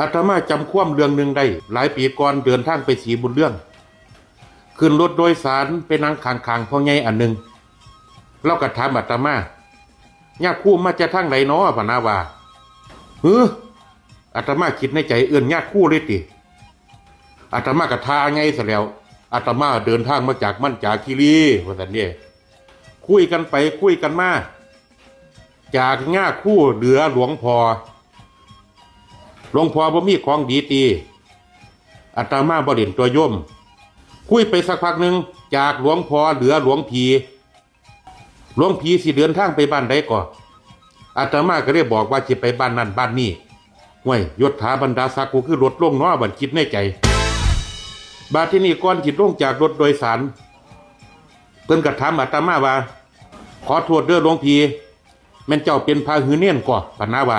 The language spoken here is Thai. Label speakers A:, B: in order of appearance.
A: อาตมาจำความเรื่องหนึ่งได้ หลายปีก่อนเดินทางไปสีบุญเรื่อง ขึ้นรถโดยสารไปนั่งคางคางๆพ่อใหญ่อันหนึ่งเราก็ถามอาตมาญาติคู่มาจะทางไหนเนาะพนาวาเฮ้ออาตมาคิดในใจเอื่นญาติคู่เลยติอาตมากระทาไงซะแล้วอาตมาเดินทางมาจากมั่นจากคีรีว่าสันเนี่ยคุยกันไปคุยกันมา จากง่าคู่เหลือหลวงพอ หลวงพ่อบ่มีของดีตีอาตมาบ่เด่นตัวโยมคุยไปสักพักหนึ่งจากหลวงพ่อเหลือหลวงพีหลวงพีสิเดินทางไปบ้านใดก่ออาตมาก็ได้บอกว่าจะไปบ้านนั่นบ้านนี้ห่วยยศถาบรรดาศักดิ์กูคือรถล่งเน้อบันคิดในใจ บาที่นี่ก่อนจิตล่งจากรถโดยสารเพิ่นกระทำอาตมาว่า ขอโทษเด้อหลวงพีแม่นเจ้าเป็นพาหือเนียนก่อปนนาว่า